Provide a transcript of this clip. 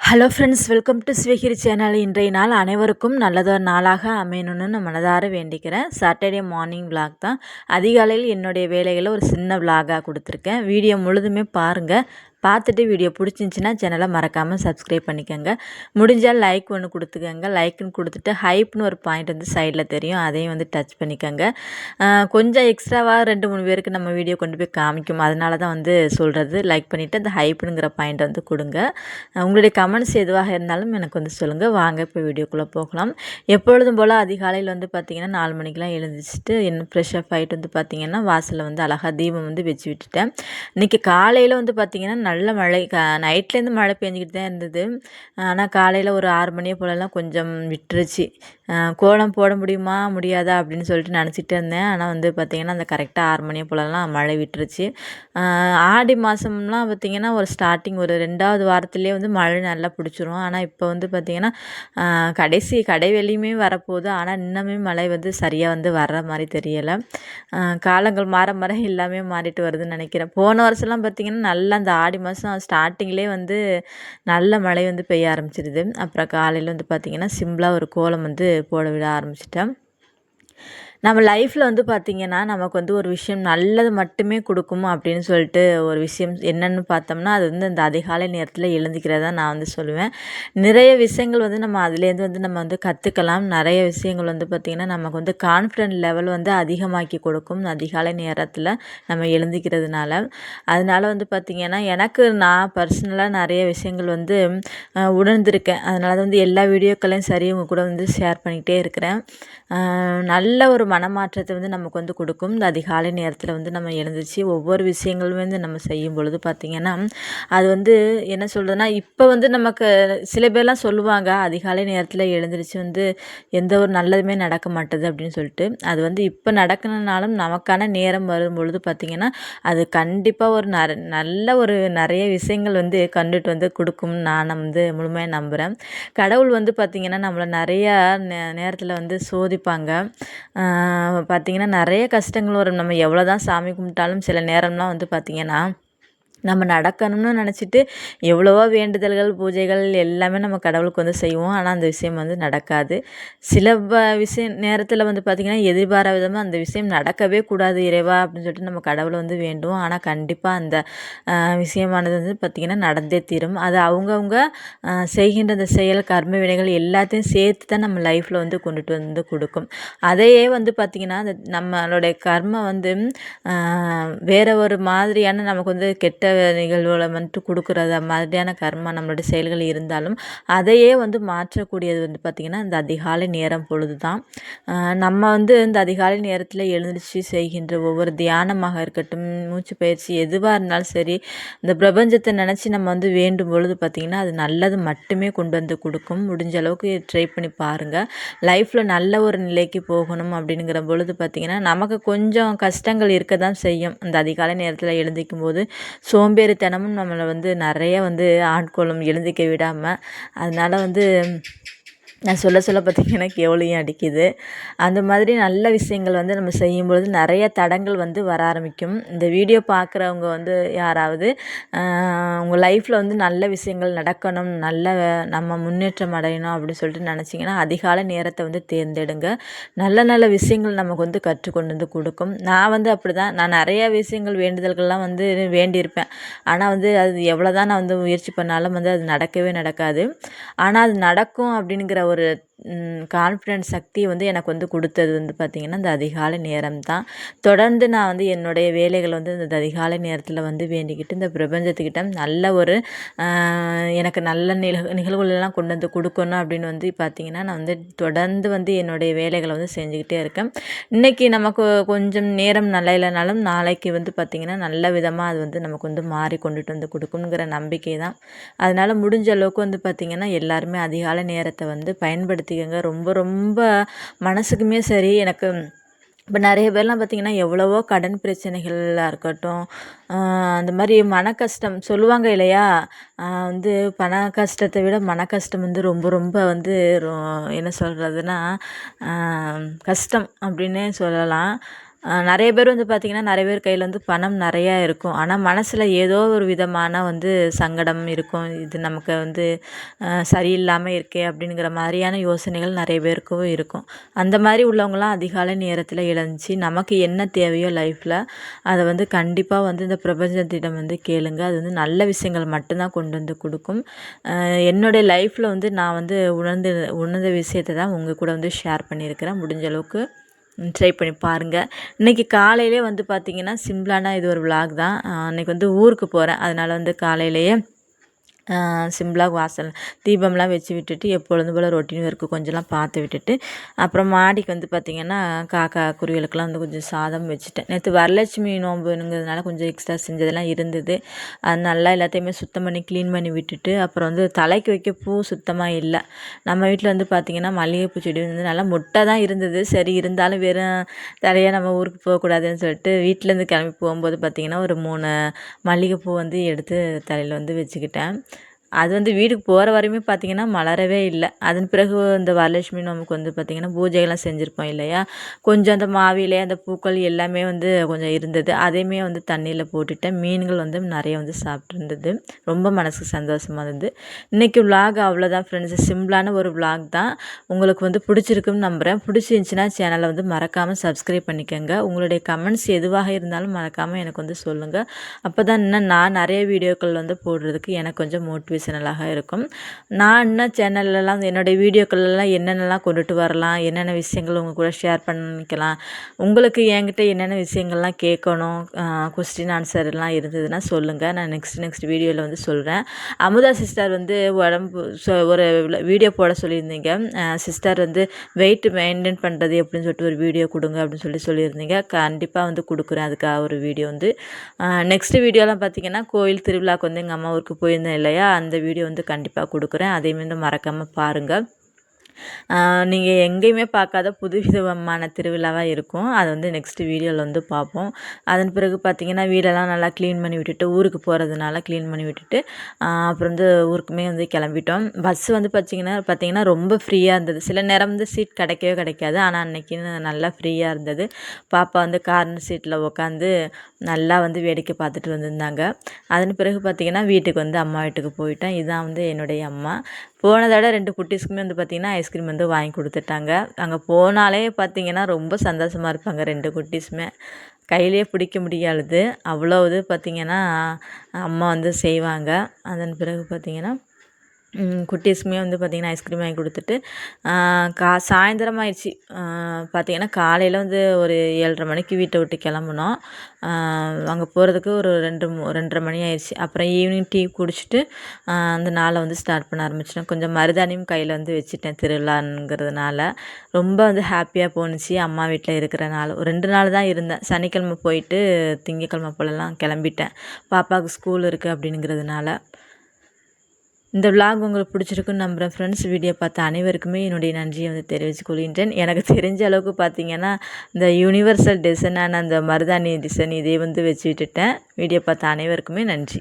Hello friends welcome to ஸ்விகிரி channel இன்றைய நாள் அனைவருக்கும் நல்லதொரு நாளாக அமையணும்னு நான் மனதார வேண்டிக்கிறேன். சாட்டர்டே மார்னிங் விளாக் தான். அதிகாலையில் என்னுடைய வேலைகளை ஒரு சின்ன விளாகாக கொடுத்துருக்கேன். வீடியோ முழுதுமே பாருங்கள் பார்த்துட்டு வீடியோ பிடிச்சிருந்துச்சின்னா சேனலை மறக்காமல் சப்ஸ்கிரைப் பண்ணிக்கோங்க. முடிஞ்சால் லைக் ஒன்று கொடுத்துக்கோங்க. லைக்குன்னு கொடுத்துட்டு ஹைப்னு ஒரு பாயிண்ட் வந்து சைடில் தெரியும். அதையும் வந்து டச் பண்ணிக்கோங்க. கொஞ்சம் எக்ஸ்ட்ராவாக ரெண்டு மூணு பேருக்கு நம்ம வீடியோ கொண்டு போய் காமிக்கும். அதனால தான் வந்து சொல்கிறது லைக் பண்ணிவிட்டு அந்த ஹைப்புங்கிற பாயிண்ட் வந்து கொடுங்க. உங்களுடைய கமெண்ட்ஸ் எதுவாக இருந்தாலும் எனக்கு வந்து சொல்லுங்கள் வாங்க இப்போ வீடியோக்குள்ளே போகலாம். எப்பொழுதும் போல் அதிகாலையில் வந்து பார்த்திங்கன்னா நாலு மணிக்கெலாம் எழுந்திரிச்சிட்டு இன்னும் ஃப்ரெஷ் அப் ஆகிட்டு வந்து பார்த்திங்கன்னா வாசலில் வந்து அழகாக தீபம் வந்து வச்சு விட்டுட்டேன். இன்றைக்கி காலையில் வந்து பார்த்திங்கன்னா நல்ல மழை க நைட்லேருந்து மழை பெஞ்சிக்கிட்டு தான் இருந்தது. ஆனால் காலையில் ஒரு ஆறு மணியை போலலாம் கொஞ்சம் விட்டுருச்சு. கோலம் போட முடியுமா முடியாதா அப்படின்னு சொல்லிட்டு நினச்சிட்டு இருந்தேன். ஆனால் வந்து பார்த்திங்கன்னா அந்த கரெக்டாக ஆறு மணியை போலலாம் மழை விட்டுருச்சு. ஆடி மாதம்லாம் பார்த்திங்கன்னா ஒரு ஸ்டார்டிங் ஒரு ரெண்டாவது வாரத்துலேயே வந்து மழை நல்லா பிடிச்சிரும். ஆனால் இப்போ வந்து பார்த்திங்கன்னா கடைசி கடை வெளியுமே வரப்போகுது. ஆனால் இன்னுமே மழை வந்து சரியாக வந்து வர்ற மாதிரி தெரியலை. காலங்கள் மாற மாற எல்லாமே மாறிட்டு வருதுன்னு நினைக்கிறேன். போன வருஷம்லாம் பார்த்திங்கன்னா நல்லா அந்த ஆடி மாதம் ஸ்டார்டிங்லேயே வந்து நல்ல மழை வந்து பெய்ய ஆரம்பிச்சிருது. அப்புறம் காலையில் வந்து பார்த்திங்கன்னா சிம்பிளாக ஒரு கோலம் வந்து போட விட ஆரம்பிச்சிட்டேன். நம்ம லைஃப்பில் வந்து பார்த்திங்கன்னா நமக்கு வந்து ஒரு விஷயம் நல்லது மட்டுமே கொடுக்கும் அப்படின்னு சொல்லிட்டு ஒரு விஷயம் என்னென்னு பார்த்தோம்னா அது வந்து இந்த அதிகாலை நேரத்தில் எழுந்திக்கிறதா நான் வந்து சொல்லுவேன். நிறைய விஷயங்கள் வந்து நம்ம அதுலேருந்து வந்து நம்ம வந்து கற்றுக்கலாம் நிறைய விஷயங்கள் வந்து பார்த்திங்கன்னா நமக்கு வந்து கான்ஃபிடென்ட் லெவல் வந்து அதிகமாக்கி கொடுக்கும் அதிகாலை நேரத்தில் நம்ம எழுந்திக்கிறதுனால. அதனால வந்து பார்த்திங்கன்னா எனக்கு நான் பர்சனலாக நிறைய விஷயங்கள் வந்து உணர்ந்திருக்கேன். அதனால தான் வந்து எல்லா வீடியோக்களையும் சரி உங்கள் கூட வந்து ஷேர் பண்ணிக்கிட்டே இருக்கிறேன். நல்ல ஒரு மனமாற்றத்தை வந்து நமக்கு வந்து கொடுக்கும். இந்த அதிகாலை நேரத்தில் வந்து நம்ம எழுந்திரிச்சு ஒவ்வொரு விஷயங்களுமே வந்து நம்ம செய்யும் பொழுது பார்த்திங்கன்னா அது வந்து என்ன சொல்கிறதுனா இப்போ வந்து நமக்கு சில பேர்லாம் சொல்லுவாங்க அதிகாலை நேரத்தில் எழுந்திரிச்சு வந்து எந்த ஒரு நல்லதுமே நடக்க மாட்டுது அப்படின்னு சொல்லிட்டு. அது வந்து இப்போ நடக்கணுனாலும் நமக்கான நேரம் வரும் பொழுது பார்த்திங்கன்னா அது கண்டிப்பாக ஒரு நர நல்ல ஒரு நிறைய விஷயங்கள் வந்து கண்டுட்டு வந்து கொடுக்கும் நான் வந்து முழுமையாக நம்புகிறேன் கடவுள் வந்து பார்த்திங்கன்னா நம்மளை நிறையா நே நேரத்தில் வந்து சோதி சோதிப்பாங்க. பார்த்திங்கன்னா நிறைய கஷ்டங்கள் வரும். நம்ம எவ்வளோ தான் சாமி கும்பிட்டாலும் சில நேரம்லாம் வந்து பார்த்திங்கன்னா நம்ம நடக்கணும்னு நினச்சிட்டு எவ்வளவோ வேண்டுதல்கள் பூஜைகள் எல்லாமே நம்ம கடவுளுக்கு வந்து செய்வோம். ஆனால் அந்த விஷயம் வந்து நடக்காது. சில ப விஷயம் நேரத்தில் வந்து பார்த்திங்கன்னா எதிர்பாரா விதமாக அந்த விஷயம் நடக்கவே கூடாது இறைவா அப்படின்னு சொல்லிட்டு நம்ம கடவுளை வந்து வேண்டுவோம். ஆனால் கண்டிப்பாக அந்த விஷயமானது வந்து பார்த்திங்கன்னா நடந்தே தீரும். அது அவங்கவுங்க செய்கின்ற அந்த செயல் கர்ம வினைகள் எல்லாத்தையும் சேர்த்து தான் நம்ம லைஃப்பில் வந்து கொண்டுட்டு வந்து கொடுக்கும். அதையே வந்து பார்த்திங்கன்னா அந்த நம்மளுடைய கர்மம் வந்து ஆஹ், வேற ஒரு மாதிரியான நமக்கு வந்து கெட்ட நிகழ்வுகளை வந்துட்டு கொடுக்குறது மாதிரியான கர்மா நம்மளுடைய செயல்கள் இருந்தாலும் அதையே வந்து மாற்றக்கூடியது வந்து பார்த்திங்கன்னா இந்த அதிகாலை நேரம் பொழுது தான் நம்ம வந்து இந்த அதிகாலை நேரத்தில் எழுந்திரிச்சு செய்கின்ற ஒவ்வொரு தியானமாக இருக்கட்டும் மூச்சு பயிற்சி எதுவாக இருந்தாலும் சரி இந்த பிரபஞ்சத்தை நினச்சி நம்ம வந்து வேண்டும் பொழுது பார்த்திங்கன்னா அது நல்லது மட்டுமே கொண்டு வந்து கொடுக்கும். முடிஞ்ச அளவுக்கு ட்ரை பண்ணி பாருங்கள் லைஃப்பில் நல்ல ஒரு நிலைக்கு போகணும் அப்படிங்கிற பொழுது பார்த்திங்கன்னா நமக்கு கொஞ்சம் கஷ்டங்கள் இருக்க தான் செய்யும். அந்த அதிகாலை நேரத்தில் எழுந்திக்கும் போது சோம்பேறித்தனமும் நம்மளை வந்து நிறைய வந்து ஆட்கொள்ளும் எழுந்திக்க விடாமல் அதனால வந்து நான் சொல்ல சொல்ல பார்த்திங்கன்னா கேவலியும் அடிக்குது. அந்த மாதிரி நல்ல விஷயங்கள் வந்து நம்ம செய்யும்பொழுது நிறைய தடங்கள் வந்து வர ஆரம்பிக்கும். இந்த வீடியோ பார்க்குறவங்க வந்து யாராவது உங்கள் லைஃப்பில் வந்து நல்ல விஷயங்கள் நடக்கணும் நல்ல நம்ம முன்னேற்றம் அடையணும் அப்படின்னு சொல்லிட்டு நினச்சிங்கன்னா அதிகாலை நேரத்தை வந்து தேர்ந்தெடுங்க. நல்ல நல்ல விஷயங்கள் நமக்கு வந்து கற்றுக்கொண்டு வந்து கொடுக்கும். நான் வந்து அப்படி தான் நான் நிறைய விஷயங்கள் வேண்டுதல்கள்லாம் வந்து வேண்டியிருப்பேன். ஆனால் வந்து அது எவ்வளோ தான் நான் வந்து முயற்சி பண்ணாலும் வந்து அது நடக்கவே நடக்காது. ஆனால் அது நடக்கும் அப்படிங்கிற ஒரு ஒரு கான்ஃபிடென்ஸ் சக்தியை வந்து எனக்கு வந்து கொடுத்தது வந்து பார்த்திங்கன்னா இந்த அதிகாலை நேரம் தான். தொடர்ந்து நான் வந்து என்னுடைய வேலைகளை வந்து இந்த அதிகாலை நேரத்தில் வந்து வேண்டிக்கிட்டு இந்த பிரபஞ்சத்துக்கிட்ட நல்ல ஒரு எனக்கு நல்ல நிகழ் நிகழ்வுகளெல்லாம் கொண்டு வந்து கொடுக்கணும் அப்படின்னு வந்து பார்த்திங்கன்னா நான் வந்து தொடர்ந்து வந்து என்னுடைய வேலைகளை வந்து செஞ்சுக்கிட்டே இருக்கேன். இன்றைக்கி நமக்கு கொஞ்சம் நேரம் நல்லா இல்லைனாலும் நாளைக்கு வந்து பார்த்திங்கன்னா நல்ல விதமாக அது வந்து நமக்கு வந்து மாறி கொண்டுட்டு வந்து கொடுக்குங்கிற நம்பிக்கை தான். அதனால் முடிஞ்ச அளவுக்கு வந்து பார்த்திங்கன்னா எல்லாருமே அதிகாலை நேரத்தை வந்து பயன்படுத்திக்கோங்க ரொம்ப ரொம்ப மனசுக்குமே சரி எனக்கு இப்போ நிறைய பேர்லாம் பார்த்திங்கன்னா எவ்வளவோ கடன் பிரச்சனைகளாக இருக்கட்டும் அந்த மாதிரி மன கஷ்டம் சொல்லுவாங்க இல்லையா? வந்து பண கஷ்டத்தை விட மன கஷ்டம் வந்து ரொம்ப ரொம்ப வந்து ரொ- என்ன சொல்கிறதுனா கஷ்டம் அப்படின்னே சொல்லலாம். நிறைய பேர் வந்து பார்த்திங்கன்னா நிறைய பேர் கையில் வந்து பணம் நிறையா இருக்கும். ஆனால் மனசில் ஏதோ ஒரு விதமான வந்து சங்கடம் இருக்கும். இது நமக்கு வந்து சரியில்லாமல் இருக்கே அப்படிங்கிற மாதிரியான யோசனைகள் நிறைய பேருக்கும் இருக்கும். அந்த மாதிரி உள்ளவங்களாம் அதிகாலை நேரத்தில் இழந்துச்சு நமக்கு என்ன தேவையோ லைஃப்பில் அதை வந்து கண்டிப்பாக வந்து இந்த பிரபஞ்சத்திடம் வந்து கேளுங்க. அது வந்து நல்ல விஷயங்கள் மட்டும்தான் கொண்டு வந்து கொடுக்கும். என்னுடைய லைஃப்பில் வந்து நான் வந்து உணர்ந்து உணர்ந்த விஷயத்தை தான் உங்கள் கூட வந்து ஷேர் பண்ணியிருக்கிறேன். முடிஞ்ச அளவுக்கு ட்ரை பண்ணி பாருங்கள் இன்றைக்கி காலையிலே வந்து பார்த்திங்கன்னா சிம்பிளான இது ஒரு விலாக் தான். அன்றைக்கி வந்து ஊருக்கு போகிறேன் அதனால் வந்து காலையிலேயே சிம்பிளாக வாசல் தீபம்லாம் வச்சு விட்டுட்டு எப்பொழுதும் போல் ரொட்டீன் ஒர்க்கு கொஞ்சம்லாம் பார்த்து விட்டுட்டு அப்புறம் மாடிக்கு வந்து பார்த்திங்கன்னா காக்கா குருவிகளுக்கெல்லாம் வந்து கொஞ்சம் சாதம் வச்சுட்டேன். நேற்று வரலட்சுமி நோம்புங்கிறதுனால கொஞ்சம் எக்ஸ்ட்ரா செஞ்சதெல்லாம் இருந்தது. அது நல்லா எல்லாத்தையுமே சுத்தம் பண்ணி க்ளீன் பண்ணி விட்டுட்டு அப்புறம் வந்து தலைக்கு வைக்க பூ சுத்தமாக இல்லை. நம்ம வீட்டில் வந்து பார்த்திங்கன்னா மல்லிகைப்பூ செடி வந்து நல்லா முட்டை தான் இருந்தது. சரி இருந்தாலும் வெறும் தலையாக நம்ம ஊருக்கு போகக்கூடாதுன்னு சொல்லிட்டு வீட்டிலேருந்து கிளம்பி போகும்போது பார்த்திங்கன்னா ஒரு மூணு மல்லிகைப்பூ வந்து எடுத்து தலையில் வந்து வச்சுக்கிட்டேன். அது வந்து வீட்டுக்கு போகிற வரையுமே பார்த்திங்கன்னா மலரவே இல்லை. அதன் பிறகு இந்த வரலட்சுமி நமக்கு வந்து பார்த்திங்கன்னா பூஜைகள்லாம் செஞ்சுருப்போம் இல்லையா? கொஞ்சம் அந்த மாவிலே அந்த பூக்கள் எல்லாமே வந்து கொஞ்சம் இருந்தது. அதையுமே வந்து தண்ணியில் போட்டுட்டேன் மீன்கள் வந்து நிறைய வந்து சாப்பிட்ருந்தது ரொம்ப மனசுக்கு சந்தோஷமாக இருந்தது. இன்றைக்கி விலாக் அவ்வளோதான் ஃப்ரெண்ட்ஸ் சிம்பிளான ஒரு விலாக் தான். உங்களுக்கு வந்து பிடிச்சிருக்குன்னு நம்புகிறேன் பிடிச்சிருந்துச்சின்னா சேனலை வந்து மறக்காமல் சப்ஸ்கிரைப் பண்ணிக்கோங்க. உங்களுடைய கமெண்ட்ஸ் எதுவாக இருந்தாலும் மறக்காமல் எனக்கு வந்து சொல்லுங்கள் அப்போ தான் இன்னும் நான் நிறைய வீடியோக்கள் வந்து போடுறதுக்கு எனக்கு கொஞ்சம் மோட்டிவேஷன் சேனலாக இருக்கும். நான் என்ன சேனல்லலாம் என்னுடைய வீடியோக்கள்லாம் என்னென்னலாம் கொண்டுட்டு வரலாம் என்னென்ன விஷயங்கள் உங்கள் கூட ஷேர் பண்ணிக்கலாம் உங்களுக்கு என்கிட்ட என்னென்ன விஷயங்கள்லாம் கேட்கணும் கொஸ்டின் ஆன்சர்லாம் இருந்ததுன்னா சொல்லுங்கள் நான் நெக்ஸ்ட் நெக்ஸ்ட் வீடியோவில் வந்து சொல்கிறேன் அமுதா சிஸ்டர் வந்து உடம்பு ஒரு வீடியோ போட சொல்லியிருந்தீங்க. சிஸ்டர் வந்து வெயிட் மெயின்டைன் பண்ணுறது அப்படின்னு சொல்லிட்டு ஒரு வீடியோ கொடுங்க அப்படின்னு சொல்லி சொல்லியிருந்தீங்க. கண்டிப்பாக வந்து கொடுக்குறேன். அதுக்காக ஒரு வீடியோ வந்து. நெக்ஸ்ட் வீடியோலாம் பார்த்தீங்கன்னா கோயில் திருவிழாவுக்கு வந்து எங்கள் அம்மா ஊருக்கு போயிருந்தேன் இல்லையா? அந்த அந்த வீடியோ வந்து கண்டிப்பாக கொடுக்குறேன். அதையுமே வந்து மறக்காமல் பாருங்கள் நீங்கள் எங்கேயுமே பார்க்காத புது விதமான திருவிழாவாக இருக்கும். அது வந்து நெக்ஸ்ட்டு வீடியோவில் வந்து பார்ப்போம். அதன் பிறகு பார்த்திங்கன்னா வீடெல்லாம் நல்லா க்ளீன் பண்ணி விட்டுட்டு ஊருக்கு போகிறதுனால க்ளீன் பண்ணி விட்டுட்டு அப்புறம் வந்து ஊருக்குமே வந்து கிளம்பிட்டோம். பஸ்ஸு வந்து பார்த்திங்கன்னா பார்த்திங்கன்னா ரொம்ப ஃப்ரீயாக இருந்தது. சில நேரம் வந்து சீட் கிடைக்கவே கிடைக்காது. ஆனால் அன்றைக்கி நல்லா ஃப்ரீயாக இருந்தது. பாப்பா வந்து கார்னர் சீட்டில் உட்காந்து நல்லா வந்து வேடிக்கை பார்த்துட்டு வந்திருந்தாங்க. அதன் பிறகு பார்த்திங்கன்னா வீட்டுக்கு வந்து அம்மா வீட்டுக்கு போயிட்டேன். இதுதான் வந்து என்னுடைய அம்மா. போன ரெண்டு குட்டீஸ்க்குமே வந்து பார்த்திங்கன்னா ஐஸ்கிரீம் வந்து வாங்கி கொடுத்துட்டாங்க. அங்கே போனாலே பார்த்திங்கன்னா ரொம்ப சந்தோஷமாக இருப்பாங்க ரெண்டு குட்டீஸுமே. கையிலே பிடிக்க முடியாது அவ்வளோ இது பார்த்திங்கன்னா அம்மா வந்து செய்வாங்க. அதன் பிறகு பார்த்திங்கன்னா குட்டீஸுமே வந்து பார்த்திங்கன்னா ஐஸ்கிரீம் வாங்கி கொடுத்துட்டு கா சாயந்தரம் ஆயிடுச்சு பார்த்திங்கன்னா காலையில் வந்து ஒரு ஏழரை மணிக்கு வீட்டை விட்டு கிளம்புனோம். அங்கே போகிறதுக்கு ஒரு ரெண்டு ரெண்டரை மணி ஆயிடுச்சு அப்புறம் ஈவினிங் டீ குடிச்சிட்டு அந்த நாளை வந்து ஸ்டார்ட் பண்ண ஆரம்பிச்சிட்டோம். கொஞ்சம் மருதாணியும் கையில் வந்து வச்சுட்டேன் திருவிழாங்கிறதுனால. ரொம்ப வந்து ஹாப்பியாக போணுச்சு அம்மா வீட்டில் இருக்கிற நாள். ஒரு ரெண்டு நாள் தான் இருந்தேன். சனிக்கிழமை போயிட்டு திங்கக்கிழமை போலலாம் கிளம்பிட்டேன். பாப்பாவுக்கு ஸ்கூல் இருக்குது அப்படிங்கிறதுனால. இந்த விளாக் உங்களுக்கு பிடிச்சிருக்குன்னு நம்புகிறேன் ஃப்ரெண்ட்ஸ் வீடியோ பார்த்த அனைவருக்குமே என்னுடைய நன்றியை வந்து தெரிவித்து கொள்கின்றேன். எனக்கு தெரிஞ்ச அளவுக்கு பார்த்தீங்கன்னா இந்த யூனிவர்சல் டிசைனான அந்த மருதாணி டிசைன் இதே வந்து வச்சு விட்டுட்டேன் வீடியோ பார்த்த அனைவருக்குமே நன்றி.